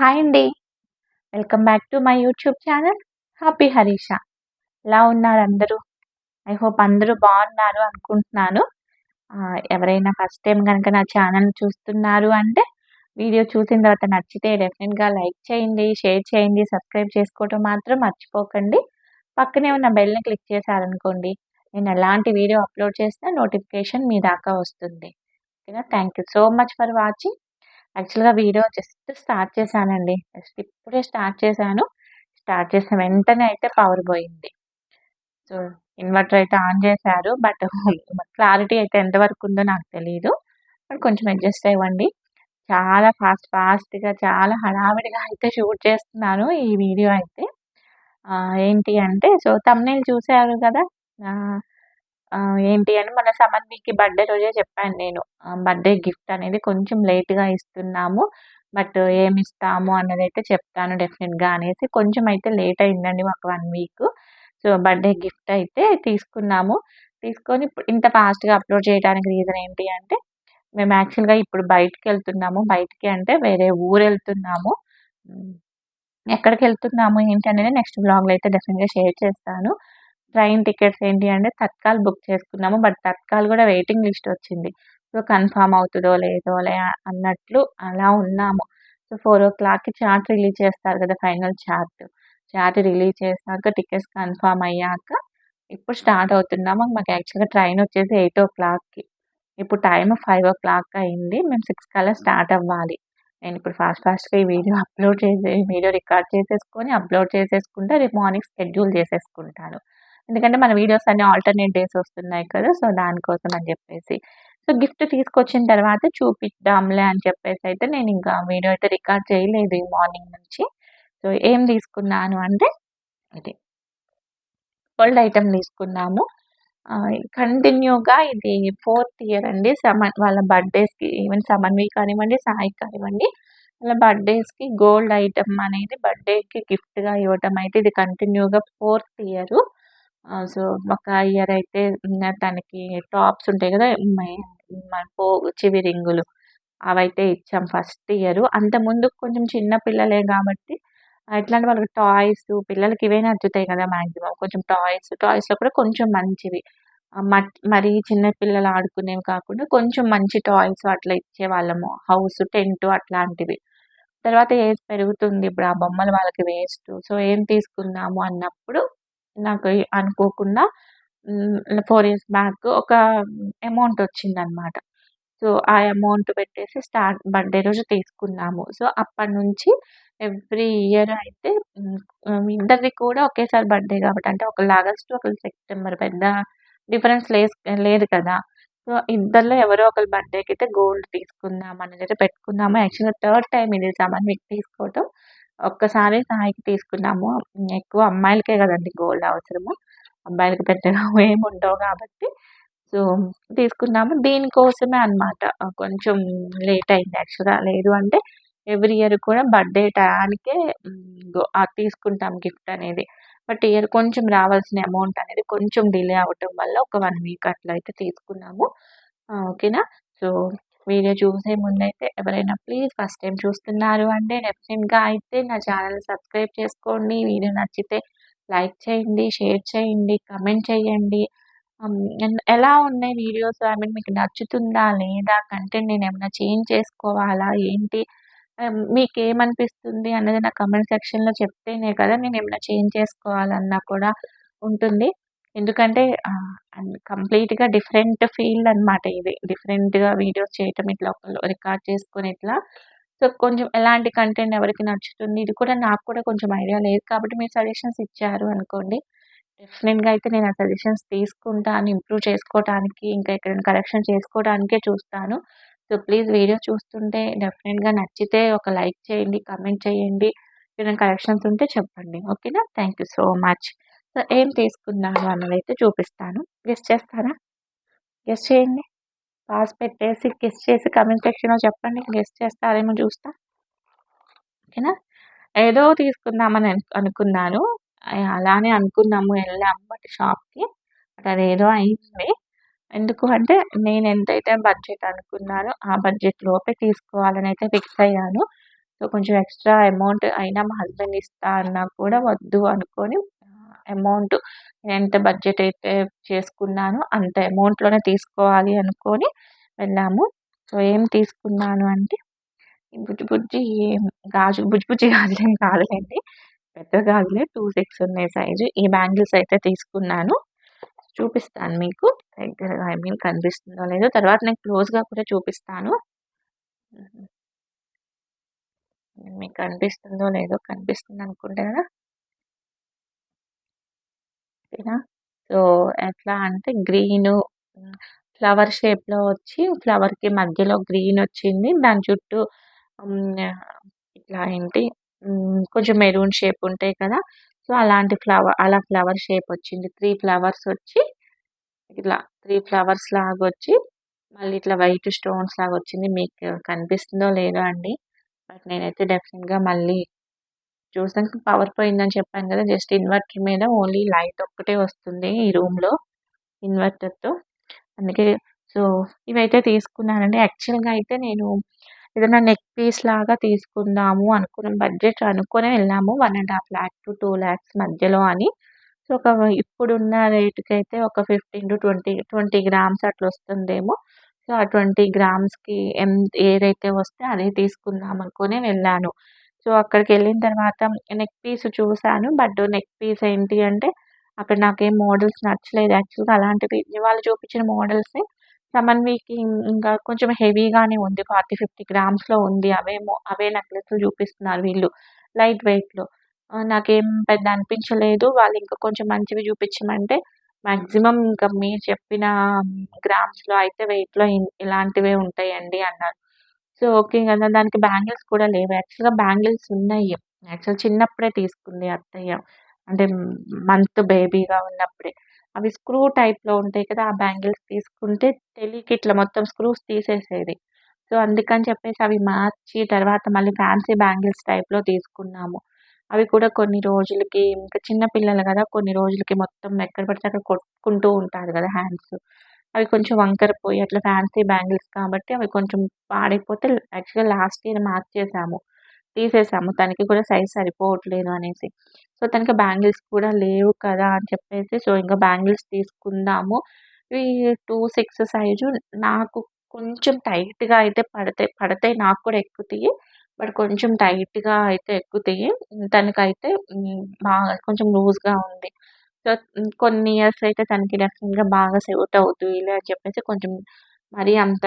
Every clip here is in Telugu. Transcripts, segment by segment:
హాయ్ అండి welcome back to my YouTube channel happy Harisha ఎలా ఉన్నారు అందరూ? ఐ హోప్ అందరూ బాగున్నారు అనుకుంటున్నాను. ఎవరైనా ఫస్ట్ టైం కనుక నా ఛానల్ చూస్తున్నారు అంటే వీడియో చూసిన తర్వాత నచ్చితే డెఫినెట్గా లైక్ చేయండి షేర్ చేయండి సబ్స్క్రైబ్ చేసుకోవటం మాత్రం మర్చిపోకండి. పక్కనే ఉన్న బెల్ని క్లిక్ చేశారనుకోండి నేను ఎలాంటి వీడియో అప్లోడ్ చేసినా నోటిఫికేషన్ మీ దాకా వస్తుంది. ఓకేనా? Thank you so much for watching యాక్చువల్గా వీడియో జస్ట్ స్టార్ట్ చేశానండి. జస్ట్ ఇప్పుడే స్టార్ట్ చేశాను. స్టార్ట్ చేసిన వెంటనే అయితే పవర్ పోయింది. సో ఇన్వర్టర్ అయితే ఆన్ చేశారు. బట్ క్లారిటీ అయితే ఎంతవరకు ఉందో నాకు తెలియదు బట్ కొంచెం అడ్జస్ట్ అవ్వండి. చాలా ఫాస్ట్ ఫాస్ట్గా చాలా హడావిడిగా అయితే షూట్ చేస్తున్నాను ఈ వీడియో అయితే. ఏంటి అంటే సో తమ్నేలు చూసారు కదా? ఏంటి అని మన సమన్వికి బర్త్డే రోజే చెప్పాను నేను. బర్త్డే గిఫ్ట్ అనేది కొంచెం లేట్గా ఇస్తున్నాము. బట్ ఏమి ఇస్తాము అన్నది అయితే చెప్తాను డెఫినెట్గా అనేసి కొంచెం అయితే లేట్ అయిందండి మాకు one week. So birthday gift అయితే తీసుకున్నాము. తీసుకొని ఇప్పుడు ఇంత ఫాస్ట్గా అప్లోడ్ చేయడానికి రీజన్ ఏంటి అంటే మేము యాక్చువల్గా ఇప్పుడు బయటికి వెళ్తున్నాము. బయటికి అంటే వేరే ఊరు వెళ్తున్నాము. ఎక్కడికి వెళ్తున్నాము ఏంటి అనేది నెక్స్ట్ బ్లాగ్లో అయితే డెఫినెట్గా షేర్ చేస్తాను. ట్రైన్ టికెట్స్ ఏంటి అంటే తత్కాల్ బుక్ చేసుకున్నాము. బట్ తత్కాల్ కూడా వెయిటింగ్ లిస్ట్ వచ్చింది. సో కన్ఫామ్ అవుతుందో లేదో లే అన్నట్లు అలా ఉన్నాము. సో ఫోర్ ఓ క్లాక్కి చార్ట్ రిలీజ్ చేస్తారు కదా ఫైనల్ చార్ట్. చార్ట్ రిలీజ్ చేశాక టికెట్స్ కన్ఫామ్ అయ్యాక ఇప్పుడు స్టార్ట్ అవుతున్నాము. మాకు యాక్చువల్గా ట్రైన్ వచ్చేసి ఎయిట్ ఓ క్లాక్కి. ఇప్పుడు టైం ఫైవ్ ఓ క్లాక్ అయింది. మేము సిక్స్ కల్లా స్టార్ట్ అవ్వాలి. నేను ఇప్పుడు ఫాస్ట్ ఫాస్ట్గా ఈ వీడియో అప్లోడ్ చేసే వీడియో రికార్డ్ చేసేసుకొని అప్లోడ్ చేసేసుకుంటే రేపు మార్నింగ్ షెడ్యూల్ చేసేసుకుంటాను. ఎందుకంటే మన వీడియోస్ అన్ని ఆల్టర్నేట్ డేస్ వస్తున్నాయి కదా సో దానికోసం అని చెప్పేసి. సో గిఫ్ట్ తీసుకొచ్చిన తర్వాత చూపిద్దాంలే అని చెప్పేసి అయితే నేను ఇంకా వీడియో అయితే రికార్డ్ చేయలేదు ఈ మార్నింగ్ నుంచి. సో ఏం తీసుకున్నాను అంటే ఇది గోల్డ్ ఐటమ్ తీసుకున్నాము కంటిన్యూగా ఇది ఫోర్త్ ఇయర్ అండి. సమన్ వాళ్ళ బర్త్డేస్కి ఈవెన్ సమన్వి కానివ్వండి సాయి కానివ్వండి వాళ్ళ బర్త్డేస్కి గోల్డ్ ఐటమ్ అనేది బర్త్డేకి గిఫ్ట్గా ఇవ్వటం అయితే ఇది కంటిన్యూగా ఫోర్త్ ఇయర్ సో ఒక ఇయర్ అయితే తనకి టాప్స్ ఉంటాయి కదా మన పో చెవి రింగులు. అవైతే ఇచ్చాం ఫస్ట్ ఇయర్. అంతకుముందు ముందు కొంచెం చిన్న పిల్లలే కాబట్టి ఎట్లాంటి వాళ్ళకి టాయ్స్ పిల్లలకి ఇవే నచ్చుతాయి కదా మ్యాక్సిమం కొంచెం టాయ్స్ టాయ్స్లో కూడా కొంచెం మంచివి. మట్ మరి చిన్న పిల్లలు ఆడుకునేవి కాకుండా కొంచెం మంచి టాయ్స్ అట్లా ఇచ్చేవాళ్ళము. హౌస్ టెంట్ అట్లాంటివి. తర్వాత ఏజ్ పెరుగుతుంది ఇప్పుడు ఆ బొమ్మలు వాళ్ళకి వేస్ట్. సో ఏం తీసుకుందాము అన్నప్పుడు నాకు అనుకోకుండా ఫోర్ ఇయర్స్ బ్యాక్ ఒక అమౌంట్ వచ్చిందనమాట. సో ఆ అమౌంట్ పెట్టేసి స్టార్ట్ బర్త్డే రోజు తీసుకున్నాము. సో అప్పటి నుంచి ఎవ్రీ ఇయర్ అయితే ఉమ్, ఇద్దరిది కూడా ఒకేసారి బర్త్డే కాబట్టి అంటే ఒకళ్ళు ఆగస్టు ఒకళ్ళు సెప్టెంబర్ పెద్ద డిఫరెన్స్ లేదు లేదు కదా. సో ఇద్దరిలో ఎవరో ఒకరి బర్త్డేకి అయితే గోల్డ్ తీసుకుందాం అనేది పెట్టుకున్నాము యాక్చువల్గా థర్డ్ టైం ఇది సమన్విక్ తీసుకోవటం. ఒక్కసారి సాయికి తీసుకున్నాము. ఎక్కువ అమ్మాయిలకే కదండి గోల్డ్ అవసరము. అబ్బాయిలకి పెద్దగా ఏమి ఉండవు కాబట్టి. సో తీసుకున్నాము. దీనికోసమే అన్నమాట. కొంచెం లేట్ అయింది యాక్చువల్గా. లేదు అంటే ఎవ్రీ ఇయర్ కూడా బర్త్డే టయానికే తీసుకుంటాం గిఫ్ట్ అనేది. బట్ ఇయర్ కొంచెం రావాల్సిన అమౌంట్ అనేది కొంచెం డిలే అవ్వటం వల్ల ఒక వన్ వీక్ అట్లా అయితే తీసుకున్నాము ఓకేనా? సో వీడియో చూసే ముందైతే ఎవరైనా ప్లీజ్ ఫస్ట్ టైం చూస్తున్నారు అంటే డెఫినెట్గా అయితే నా ఛానల్ సబ్స్క్రైబ్ చేసుకోండి. వీడియో నచ్చితే లైక్ చేయండి షేర్ చేయండి కమెంట్ చేయండి. ఎన్- ఎలా ఉన్నాయి వీడియోస్? ఐ మీన్ మీకు నచ్చుతుందా? లేదా కంటెంట్ నేను ఏమైనా చేంజ్ చేసుకోవాలా? ఏంటి? మీకు ఏమనిపిస్తుంది అన్నది నా కమెంట్ సెక్షన్లో చెప్తేనే కదా నేను ఏమైనా చేంజ్ చేసుకోవాలన్నా కూడా ఉంటుంది. ఎందుకంటే కంప్లీట్గా డిఫరెంట్ ఫీల్డ్ అనమాట ఇది. డిఫరెంట్గా వీడియోస్ చేయటం ఇట్లా రికార్డ్ చేసుకొని ఇట్లా. సో కొంచెం ఎలాంటి కంటెంట్ ఎవరికి నచ్చుతుంది ఇది కూడా నాకు కూడా కొంచెం ఐడియా లేదు కాబట్టి మీరు సజెషన్స్ ఇచ్చారు అనుకోండి. డెఫినెట్గా అయితే నేను ఆ సజెషన్స్ తీసుకుంటాను ఇంప్రూవ్ చేసుకోవడానికి ఇంకా ఎక్కడైనా కరెక్షన్ చేసుకోవడానికే చూస్తాను. సో ప్లీజ్ వీడియో చూస్తుంటే డెఫినెట్గా నచ్చితే ఒక లైక్ చేయండి కమెంట్ చేయండి. ఏదైనా కరెక్షన్స్ ఉంటే చెప్పండి. ఓకేనా? Thank you so much. ఏం తీసుకున్నాను అన్నది అయితే చూపిస్తాను. గెస్ట్ చేస్తారా? గెస్ట్ చేయండి. పాస్ పెట్టేసి గెస్ట్ చేసి కమెంట్ సెక్షన్లో చెప్పండి. గెస్ట్ చేస్తారేమో చూస్తా. ఓకేనా? ఏదో తీసుకుందామని అనుకున్నాను. అలానే అనుకున్నాము. వెళ్ళాము బట్ షాప్కి. బట్ ఏదో అయింది. ఎందుకు అంటే నేను ఎంతైతే బడ్జెట్ అనుకున్నానో ఆ బడ్జెట్ లోపే తీసుకోవాలని అయితే ఫిక్స్ అయ్యాను. సో కొంచెం ఎక్స్ట్రా అమౌంట్ అయినా మా హస్బెండ్ ఇస్తా అన్నా కూడా వద్దు అనుకొని అమౌంట్ ఎంత బడ్జెట్ అయితే చేసుకున్నానో అంత అమౌంట్లోనే తీసుకోవాలి అనుకొని వెళ్ళాము. సో ఏం తీసుకున్నాను అంటే బుజ్జి బుజ్జి గాజు బుజ్జి బుజ్జి గాజులేం కాదులేండి. పెద్ద గాజులే టూ సిక్స్ ఉన్నాయి సైజు. ఈ బ్యాంగిల్స్ అయితే తీసుకున్నాను. చూపిస్తాను మీకు. దగ్గర ఐ మీన్ కనిపిస్తుందో లేదో. తర్వాత నేను క్లోజ్గా కూడా చూపిస్తాను. మీకు కనిపిస్తుందో లేదో కనిపిస్తుంది అనుకుంటే కదా. ఓకేనా సో ఎట్లా అంటే గ్రీను ఫ్లవర్ షేప్లో వచ్చి ఫ్లవర్కి మధ్యలో గ్రీన్ వచ్చింది. దాని చుట్టూ ఇట్లా ఏంటి కొంచెం మెరూన్ షేప్ ఉంటాయి కదా? సో అలాంటి ఫ్లవర్ అలా ఫ్లవర్ షేప్ వచ్చింది. త్రీ ఫ్లవర్స్ వచ్చి ఇట్లా త్రీ ఫ్లవర్స్ లాగా వచ్చి మళ్ళీ ఇట్లా వైట్ స్టోన్స్ లాగా వచ్చింది. మీకు కనిపిస్తుందో లేదో అండి. బట్ నేనైతే డెఫినెట్గా మళ్ళీ చూసాక పవర్ పోయిందని చెప్పాను కదా జస్ట్ ఇన్వర్టర్ మీద ఓన్లీ లైట్ ఒక్కటే వస్తుంది ఈ రూమ్లో ఇన్వర్టర్తో అందుకే సో ఇవైతే తీసుకున్నానండి. యాక్చువల్గా అయితే నేను ఏదైనా నెక్ పీస్ లాగా తీసుకుందాము అనుకున్న బడ్జెట్ అనుకునే వెళ్ళాము. One and half lakh to two lakhs మధ్యలో అని. సో ఒక ఇప్పుడున్న రేటుకి అయితే ఒక fifteen to twenty twenty grams అట్లా వస్తుందేమో. సో ఆ ట్వంటీ గ్రామ్స్కి ఎం ఏదైతే వస్తే అదే తీసుకుందాం అనుకునే వెళ్ళాను. సో అక్కడికి వెళ్ళిన తర్వాత నెక్ పీస్ చూశాను బట్ నెక్ పీస్ ఏంటి అంటే అక్కడ నాకేం మోడల్స్ నచ్చలేదు. యాక్చువల్గా అలాంటివి వాళ్ళు చూపించిన మోడల్స్ని సమన్వికి ఇంకా కొంచెం హెవీగానే ఉంది. ఫార్టీ ఫిఫ్టీ గ్రామ్స్లో ఉంది. అవే అవే నెక్లెస్లు చూపిస్తున్నారు వీళ్ళు. లైట్ వెయిట్లో. నాకేం పెద్ద అనిపించలేదు. వాళ్ళు ఇంకా కొంచెం మంచివి చూపించమంటే మ్యాక్సిమం ఇంకా మీరు చెప్పిన గ్రామ్స్లో అయితే వెయిట్లో ఇలాంటివే ఉంటాయండి అన్నారు. సో ఓకే కదా దానికి బ్యాంగిల్స్ కూడా లేవు. యాక్చువల్గా బ్యాంగిల్స్ ఉన్నాయి. యాక్చువల్ చిన్నప్పుడే తీసుకుంది అత్తయ్య. అంటే మంత్ బేబీగా ఉన్నప్పుడే. అవి స్క్రూ టైప్లో ఉంటాయి కదా ఆ బ్యాంగిల్స్ తీసుకుంటే తెలియక ఇట్లా మొత్తం స్క్రూస్ తీసేసేది. సో అందుకని చెప్పేసి అవి మార్చి తర్వాత మళ్ళీ ఫ్యాన్సీ బ్యాంగిల్స్ టైప్లో తీసుకున్నాము. అవి కూడా కొన్ని రోజులకి ఇంకా చిన్న పిల్లలు కదా కొన్ని రోజులకి మొత్తం ఎక్కడ పడితే అక్కడ కొట్టుకుంటూ ఉంటారు కదా హ్యాండ్స్. అవి కొంచెం వంకర పోయి అట్లా ఫ్యాన్సీ బ్యాంగిల్స్ కాబట్టి అవి కొంచెం పాడైపోతే యాక్చువల్గా లాస్ట్ ఇయర్ మార్చేసాము తీసేసాము. తనకి కూడా సైజ్ సరిపోవట్లేదు అనేసి. సో తనకి బ్యాంగిల్స్ కూడా లేవు కదా అని చెప్పేసి సో ఇంకా బ్యాంగిల్స్ తీసుకుందాము. ఇవి టూ సిక్స్ సైజు నాకు కొంచెం టైట్గా అయితే పడతాయి పడతాయి నాకు కూడా ఎక్కుతాయి బట్ కొంచెం టైట్గా అయితే ఎక్కుతాయి తనకైతే బాగా కొంచెం లూజ్గా ఉంది. సో కొన్ని ఇయర్స్ అయితే తనకి డెఫినెట్గా బాగా సూట్ అవుతాయిలే అని చెప్పేసి కొంచెం మరీ అంత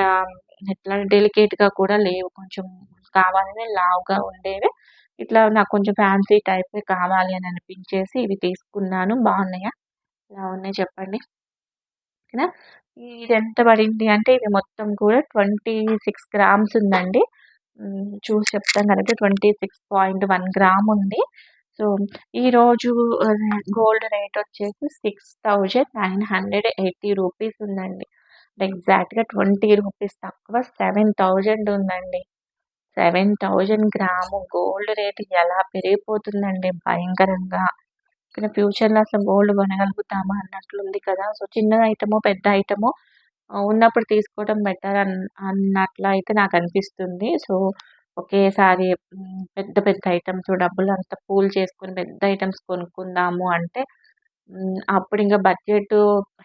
ఎట్లా డెలికేట్గా కూడా లేవు. కొంచెం కావాలనే లావుగా ఉండేవి. ఇట్లా నాకు కొంచెం ఫ్యాన్సీ టైప్ కావాలి అని అనిపించేసి ఇవి తీసుకున్నాను. బాగున్నాయా? ఇలా ఉన్నాయి చెప్పండి. ఓకేనా? ఇది ఎంత పడింది అంటే ఇది మొత్తం కూడా ట్వంటీ సిక్స్ గ్రామ్స్ ఉందండి చూసి చెప్తాను కనుక twenty six point one gram ఉంది. సో ఈరోజు గోల్డ్ రేట్ వచ్చేసి six thousand nine hundred eighty rupees ఉందండి. ఎగ్జాక్ట్గా ట్వంటీ రూపీస్ తక్కువ సెవెన్ థౌజండ్ ఉందండి. Seven thousand gram gold rate ఎలా పెరిగిపోతుందండి భయంకరంగా. ఇక్కడ ఫ్యూచర్లో అసలు గోల్డ్ కొనగలుగుతామా అన్నట్లుంది కదా. సో చిన్న ఐటమో పెద్ద ఐటమో ఉన్నప్పుడు తీసుకోవడం బెటర్ అన్ అన్నట్లయితే నాకు అనిపిస్తుంది. సో ఒకేసారి పెద్ద పెద్ద ఐటమ్స్ డబ్బులు అంతా పూల్ చేసుకొని పెద్ద ఐటమ్స్ కొనుక్కుందాము అంటే అప్పుడు ఇంకా బడ్జెట్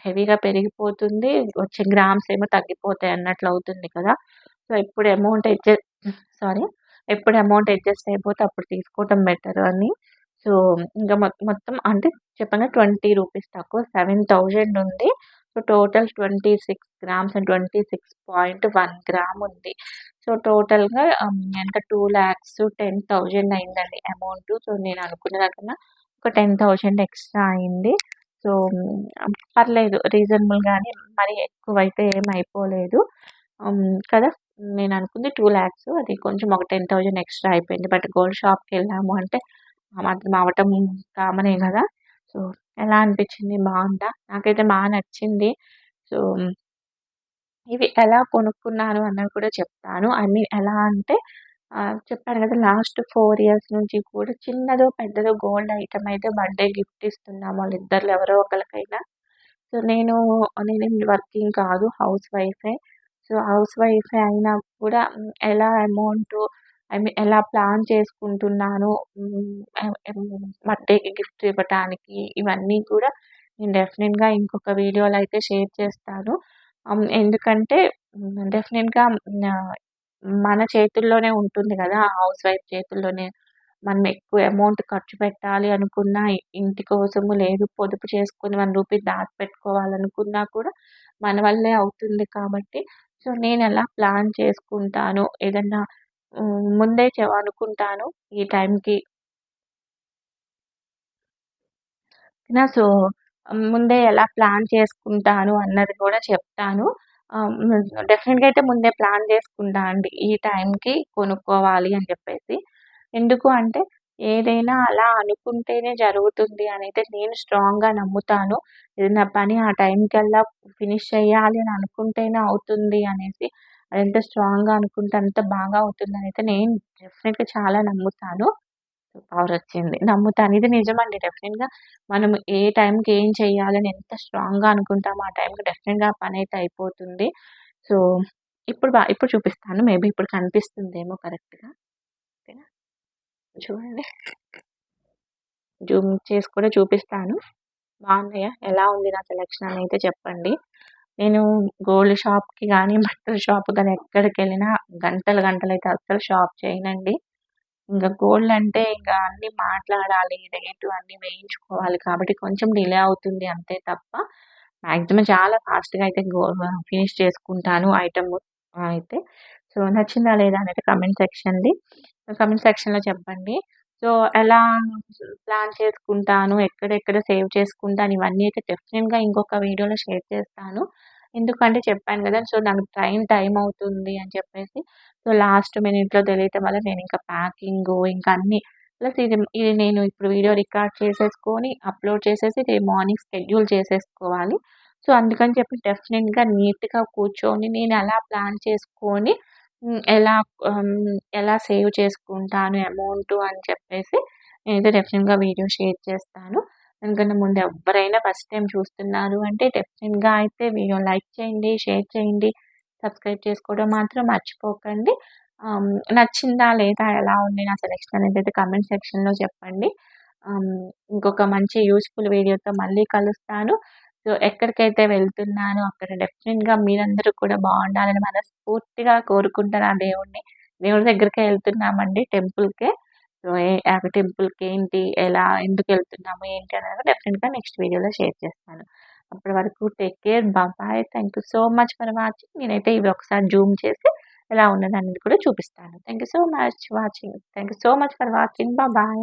హెవీగా పెరిగిపోతుంది. వచ్చే గ్రామ్స్ ఏమో తగ్గిపోతాయి అన్నట్లు అవుతుంది కదా. సో ఎప్పుడు అమౌంట్ అడ్జస్ట్ సారీ ఎప్పుడు అమౌంట్ అడ్జస్ట్ అయిపోతే అప్పుడు తీసుకోవటం బెటర్ అని. సో ఇంకా మొత్తం అంటే చెప్పగా ట్వంటీ రూపీస్ తక్కువ సెవెన్ థౌజండ్ ఉంది. So total twenty six grams and twenty six point one gram ఉంది సో టోటల్గా um, ఎంత? టూ ల్యాక్స్ టెన్ థౌజండ్ అయిందండి అమౌంట్ సో నేను అనుకున్న దాకన్నా ఒక టెన్ థౌజండ్ ఎక్స్ట్రా అయింది. సో um, పర్లేదు రీజనబుల్ కానీ మరి ఎక్కువైతే ఏం అయిపోలేదు. Um, కదా? నేను అనుకుంది టూ ల్యాక్స్ అది కొంచెం ఒక టెన్ థౌజండ్ ఎక్స్ట్రా అయిపోయింది. బట్ గోల్డ్ షాప్కి వెళ్ళాము అంటే మాత్రం అవటం కామనే కదా? సో ఎలా అనిపించింది? బాగుందా? నాకైతే బాగా నచ్చింది. సో ఇవి ఎలా కొనుక్కున్నాను అన్నది కూడా చెప్తాను. ఐ మీన్ ఎలా అంటే చెప్పాను కదా లాస్ట్ ఫోర్ ఇయర్స్ నుంచి కూడా చిన్నదో పెద్దదో గోల్డ్ ఐటమ్ అయితే బర్త్డే గిఫ్ట్ ఇస్తున్నాము వాళ్ళిద్దరిలో ఎవరో ఒకరికైనా సో నేను నేనేం వర్కింగ్ కాదు హౌస్ వైఫే. సో హౌస్ వైఫే అయినా కూడా ఎలా అమౌంట్ ఐ మీన్ ఎలా ప్లాన్ చేసుకుంటున్నాను హ్మ్, బర్త్‌డేకి గిఫ్ట్ ఇవ్వటానికి ఇవన్నీ కూడా నేను డెఫినెట్గా ఇంకొక వీడియోలో అయితే షేర్ చేస్తాను. ఎందుకంటే డెఫినెట్గా మన చేతుల్లోనే ఉంటుంది కదా హౌస్ వైఫ్ చేతుల్లోనే మనం ఎక్కువ అమౌంట్ ఖర్చు పెట్టాలి అనుకున్నా, ఇంటి కోసము లేదు పొదుపు చేసుకొని రూ. 1 దాచిపెట్టుకోవాలనుకున్నా కూడా మన వల్లే అవుతుంది కాబట్టి, సో, నేను ఎలా ప్లాన్ చేసుకుంటాను, ఏదన్నా హ్మ్, ముందే చె అనుకుంటాను ఈ టైంకి నా సో, ముందే ఎలా ప్లాన్ చేసుకుంటాను అన్నది కూడా చెప్తాను. ఆహ్, హ్మ్, డెఫినిట్‌గా అయితే ముందే ప్లాన్ చేసుకుంటా అండి. ఈ టైంకి కొనుక్కోవాలి అని చెప్పేసి. ఎందుకు అంటే ఏదైనా అలా అనుకుంటేనే జరుగుతుంది అనైతే నేను స్ట్రాంగ్‌గా నమ్ముతాను. ఏదైనా పని ఆ టైంకల్లా ఫినిష్ చేయాలి అని అనుకుంటేనే అవుతుంది అనేసి ఎంత స్ట్రాంగ్‌గా అనుకుంటే అంత బాగా అవుతుందనైతే నేను డెఫినిట్‌గా చాలా నమ్ముతాను. పవరొచ్చింది. నమ్ముతాను. ఇది నిజమండి డెఫినిట్‌గా మనం ఏ టైంకి ఏం చేయాలని ఎంత స్ట్రాంగ్‌గా అనుకుంటామో ఆ టైంకి డెఫినిట్‌గా పని అయితే అయిపోతుంది. సో, ఇప్పుడు బా ఇప్పుడు చూపిస్తాను. మేబీ ఇప్పుడు కనిపిస్తుందేమో కరెక్ట్‌గా. ఓకేనా? చూడండి. జూమ్ చేసి కూడా చూపిస్తాను. బాగున్నాయా? ఎలా ఉంది నా సెలక్షన్ అయితే చెప్పండి. నేను గోల్డ్ షాప్‌కి కానీ బట్టల షాప్ కానీ ఎక్కడికి ఎక్కడికెళ్ళినా గంటలు గంటలైతే అస్సలు షాప్ చేయనండి. ఇంకా గోల్డ్ అంటే ఇంకా అన్నీ మాట్లాడాలి, రేటు అన్నీ వేయించుకోవాలి కాబట్టి కొంచెం డిలే అవుతుంది అంతే తప్ప, మాక్సిమం చాలా ఫాస్ట్‌గా అయితే గో ఫినిష్ చేసుకుంటాను ఐటమ్ అయితే. సో, నచ్చిందా లేదా అనేది కమెంట్ సెక్షన్‌ది కమెంట్ సెక్షన్‌లో చెప్పండి. సో, ఎలా ప్లాన్ చేసుకుంటాను, ఎక్కడెక్కడ సేవ్ చేసుకుంటాను ఇవన్నీ అయితే డెఫినెట్గా ఇంకొక వీడియోలో షేర్ చేస్తాను. ఎందుకంటే చెప్పాను కదా సో, నాకు ట్రైన్ టైం అవుతుంది అని చెప్పేసి, సో, లాస్ట్ మినిట్‌లో తెలియటం వల్ల నేను ఇంకా ప్యాకింగ్ ఇంకా అన్నీ ప్లస్ ఇది ఇది నేను ఇప్పుడు వీడియో రికార్డ్ చేసేసుకొని, అప్‌లోడ్ చేసేసి రేపు మార్నింగ్ షెడ్యూల్ చేసేసుకోవాలి. సో, అందుకని చెప్పి డెఫినెట్గా నీట్‌గా కూర్చొని నేను ఎలా ప్లాన్ చేసుకొని ఎలా ఎలా సేవ్ చేసుకుంటాను అమౌంట్ అని చెప్పేసి నేనైతే డెఫినెట్గా వీడియో షేర్ చేస్తాను. ఎందుకంటే ముందు ఎవరైనా ఫస్ట్ టైం చూస్తున్నారు అంటే డెఫినెట్గా అయితే వీడియో లైక్ చేయండి, షేర్ చేయండి, సబ్స్క్రైబ్ చేసుకోవడం మాత్రం మర్చిపోకండి. నచ్చిందా లేదా ఎలా ఉంది నా సెలక్షన్ అయితే కమెంట్ సెక్షన్‌లో చెప్పండి. ఇంకొక మంచి యూస్ఫుల్ వీడియోతో మళ్ళీ కలుస్తాను. సో, ఎక్కడికైతే వెళ్తున్నానో అక్కడ డెఫినిట్‌గా మీరందరూ కూడా బాగుండాలని మనస్ఫూర్తిగా కోరుకుంటాను ఆ దేవుడిని. దేవుడి దగ్గరికే వెళ్తున్నామండి టెంపుల్‌కే. సో, ఆ టెంపుల్‌కి ఏంటి, ఎలా, ఎందుకు వెళ్తున్నాము ఏంటి అనేది డెఫినిట్‌గా నెక్స్ట్ వీడియోలో షేర్ చేస్తాను. అప్పటి వరకు take care. Bye bye thank you so much for watching. నేనైతే ఇవి ఒకసారి జూమ్ చేసి ఎలా ఉన్నదనేది కూడా చూపిస్తాను. Thank you so much watching. Thank you so much for watching. Bye bye